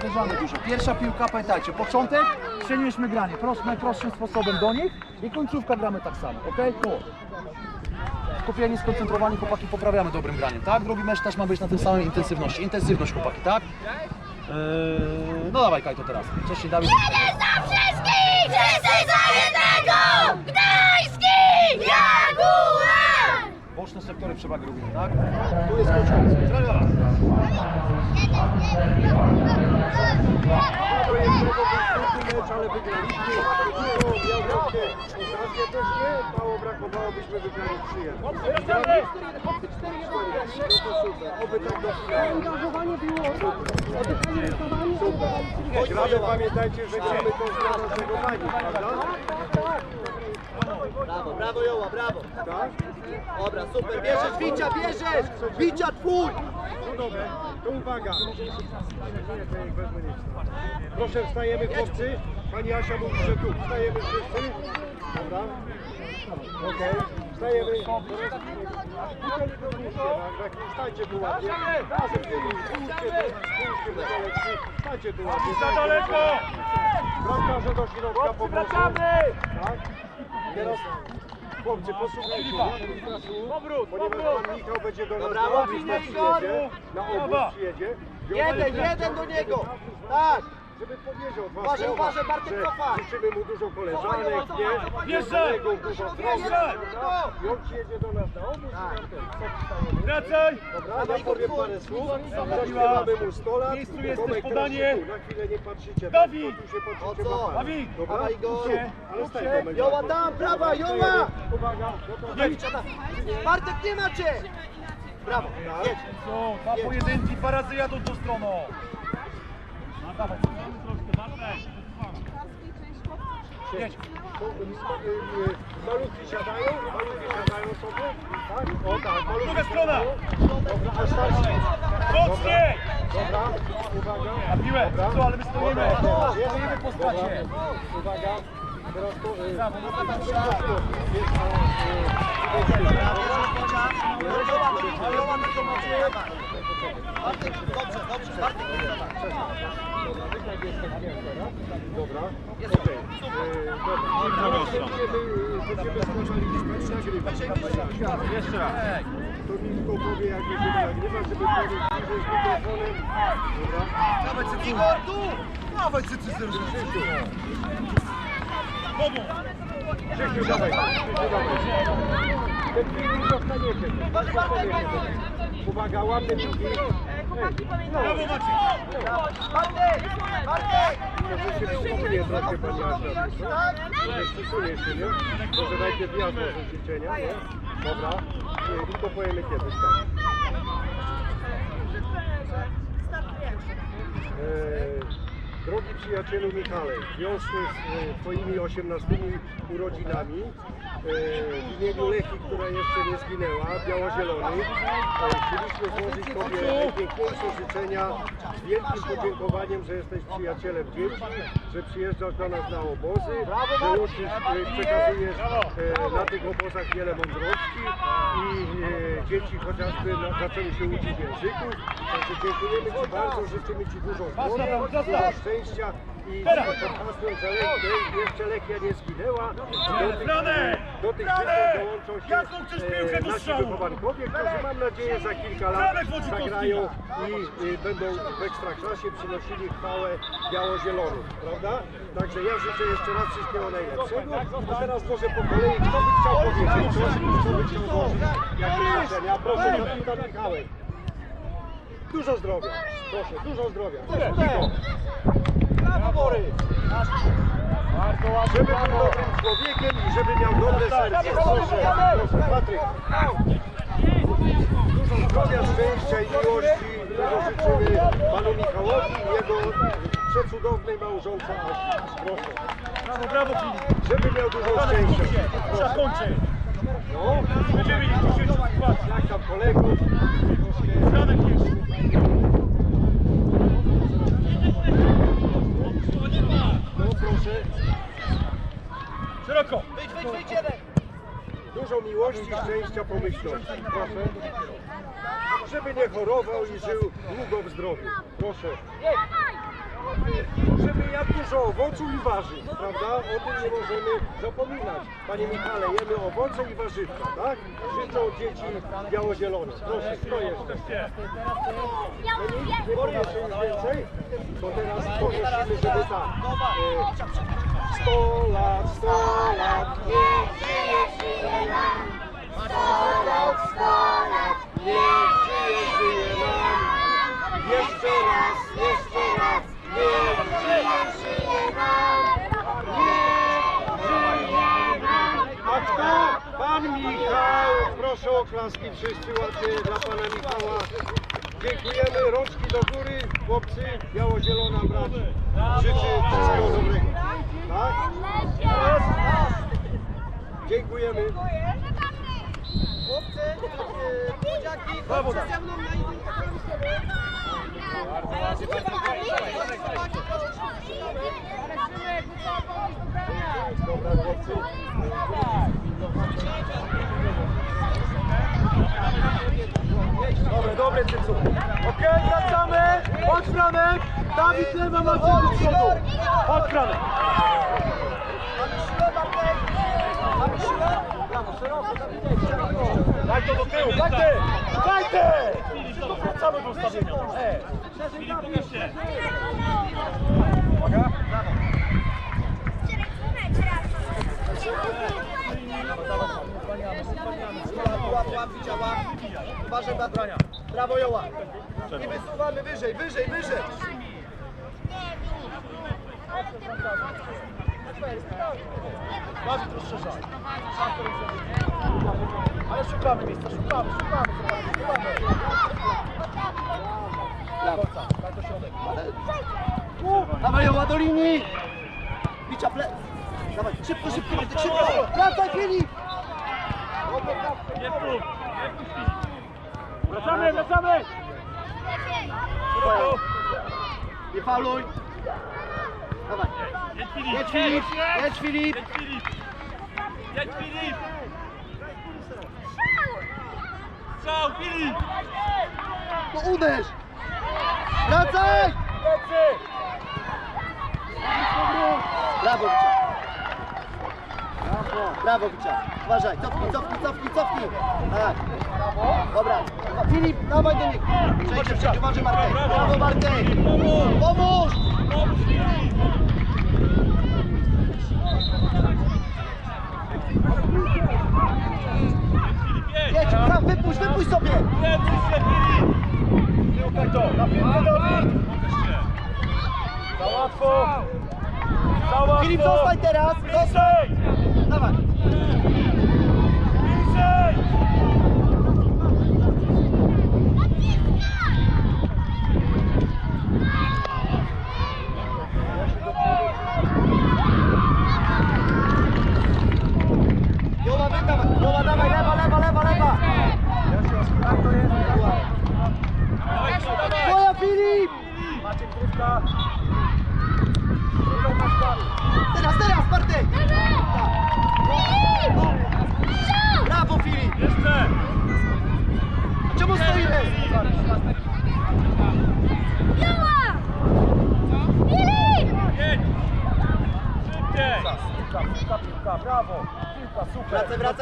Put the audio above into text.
Dużo. Pierwsza piłka, pamiętajcie, początek, przenieśmy granie prost, najprostszym sposobem do nich i końcówka gramy tak samo, ok? Tu. Skupieni, skoncentrowani, chłopaki poprawiamy dobrym graniem, tak? Drugi mecz też ma być na tym samej intensywności. Intensywność chłopaki, tak? Eee, no dawaj Kajto teraz. Wcześniej Dawid. za wszystkich! Wszyscy za jednego! Boczne sektory przewagi robimy, tak? Tu jest trudny mecz, ale wygraliśmy. Rękę. Okazję też nie. Mało brakowało, byśmy wygrali 3-1. No to super. Oby tak do Super. Gramy, pamiętajcie, że gramy to z naszego pani, prawda? Brawo, brawo Joła, brawo. Tak? Dobra, super, bierzesz Wicia, bierzesz! Wicia twój! No dobra, to uwaga. Proszę, wstajemy chłopcy. Pani Asia mówi, że tu. Wstajemy wszyscy. Dobra. Okej. Wstajemy. Tak, Wstajcie tu ładnie. Razem z nimi. Spójrzcie, spójrzcie buteleczki. Wstajcie tu ładnie. Za daleko! Bramkarze do środka po prostu. Tak? Teraz chłopcy, posłuchajcie. Powrót, ponieważ pan Michał będzie do nas Dobra, na obóz przyjedzie. Na obóz przyjedzie. Jeden, jeden do niego! Tak! Żeby powiedział dwa Uważaj, słowa, uważaj, Bartek, że cofaj. życzymy mu dużo koleżanek, Cofaj, nie? cofaj. Bierze! Dużo zdrowia, Bierze! prawda? I on przyjedzie do nas na obóz i nam ten sok wstajemy. Wracaj! Dobra, ja powiem parę słów, zaśpiewamy mu 100 lat. Miejscu jesteś, Tomek, teraz podanie. się tu, Na chwilę nie patrzycie. Dawid! Tu się patrzycie O co? na pana. Dawid! Dobra? Dawaj go. Tu, Ale stań Tomek. Joła tam, prawa, Joła! Uwaga, to Jedź, Bartek, nie macie! Brawo, jedź! Co? Dwa pojedynki, dwa razy jadą tą stroną. No dawaj, troszkę, Bartek. Jedź. Malutki siadają, malutki siadają sobie. Tak? O tak, malutki Druga strona. Dobra, a starsi. Mocniej! Dobra, uwaga. Na piłę. Co, ale my stoimy. Stoimy po stacie. Dobra, Uwaga. Teraz to... y, no to tam jest, dobrze, dobrze, Bartek, Dobra, okej. Y, Dobra, będziemy, będziemy składali przegrywać. Jeszcze raz. To mi tylko powie, jak będzie nagrywa, żeby człowiek bliżej z mikrofonem. Dobra. Dawaj, Cycy, Igor, tu! Dawaj, Cycy, Krzysiu, Komu? Krzysiu, dawaj. Krzysiu, dawaj. Ten filmik dostaniecie. Dostaniecie. Uwaga, ładne piłki. Brawo Maciej! Bartek! Bartek! Przesunie trochę pani Asia. Może przesunie się, nie? Może najpierw ja złożę nie? Dobra. I to powiemy kiedyś, tak. E, Drogi przyjacielu Michale, w związku z e, Twoimi 18 urodzinami, e, w imieniu Lechi, która jeszcze nie zginęła, biało-zielonych, e, chcieliśmy złożyć Tobie najpiękniejsze życzenia z wielkim podziękowaniem, że jesteś przyjacielem dzieci, że przyjeżdżasz do nas na obozy, że uczysz, e, przekazujesz e, na tych obozach wiele mądrości i e, dzieci chociażby na, zaczęły się uczyć języków. Także dziękujemy Ci bardzo, życzymy Ci dużo zdrowia, dużo szczęścia i jeszcze Lechia nie zginęła. Do tych, Franek! do tych Franek! życzeń dołączą się e, do nasi strzału? wychowankowie, którzy mam nadzieję za kilka lat zagrają i, i będą w Ekstraklasie przynosili chwałę biało-zieloną, prawda? Także ja życzę jeszcze raz wszystkiego najlepszego, a teraz może po kolei, kto by chciał powiedzieć coś, kto by chciał złożyć jakieś życzenia? Proszę, kapitan Michałek. Dużo zdrowia, proszę, dużo zdrowia. Brawo, Borys! Żeby był dobrym człowiekiem i żeby miał dobre serce. Proszę, proszę, Patryk. Dużo zdrowia, szczęścia i miłości tego życzymy panu Michałowi i jego przecudownej małżonce Asi. Proszę. Brawo, brawo Filip! Żeby miał dużo szczęścia. się! Trzeba kończyć! No, Będziemy mieli dzisiaj sytuację. jak tam kolegów. Franek jeszcze! No proszę. Szeroko! Wyjdź, wyjdź, wyjdź, jeden! Dużo miłości, szczęścia, pomyślności. Proszę. Żeby nie chorował i żył długo w zdrowiu. Proszę. również o owocu i warzyw, prawda? O tym nie możemy zapominać. Panie Michale, jemy owoce i warzywka, tak? Życzą dzieci biało-zielone. Proszę, kto jeszcze? Nie powiecie już więcej? Bo teraz poprosimy, żeby tak. E, 100 lat, 100 lat, niech żyje, żyje nam. 100 lat, 100 lat, niech żyje, żyje nam. Jeszcze raz, jeszcze raz, niech żyje, żyje nam. Niech żyje nam. A kto? Pan Michał. Proszę o klaski wszyscy ładnie dla Pana Michała. Dziękujemy, rączki do góry, chłopcy, biało-zielona brać. Życzy wszystkiego dobrego. Tak? Dziękujemy. Młodziaki, chodźcie ze mną na chłopcy. Dobre, dobre, Cycu. Okej, wracamy. Chodź Franek. Dawid lewa, Maciek do przodu. Chodź Franek. Mamy siłę? Brawo, szeroko, Dawidek, szeroko. Daj to do tyłu, Daj ty! Daj ty! To wracamy do ustawienia. E, Filip, pokaż się. Łap, łap, widział, łap. Uważaj, Badrania. Brawo, Joła. I wysuwamy wyżej, wyżej, wyżej. Dawid rozszerzaj. Ale szukamy miejsca, szukamy, szukamy. szukamy, szukamy. Daj do środek. Dawaj, Joła, do linii. Bicia, ple... Dawaj, szybko, szybko, Bartek, szybko. Wracaj, Filip. Nie nie. Wracamy, wracamy! Nie fauluj. Dawaj. Jedź Filip. Jedź, Filip. Jedź, Filip. Jedź Filip. Strzał Filip. No uderz. Wracaj. Brawo, Bicia. Brawo, Bicia. Uważaj, cofnij, cofnij, cofnij, cofnij. Tak. Dobra. Filip, dawaj do niego. Przejdź, przejdź, uważaj, Martek. Brawo, Martek. Pomóż. Pomóż. Pomóż Filip. Filip, jedź. Jedź, tam, wypuść, wypuść sobie. Jedź się Filip. Piłkę to, na piłkę Dawid! Pokaż się. Za łatwo! Za łatwo! Filip, zostań teraz. Zostań. Dawaj. Wracaj, wracaj.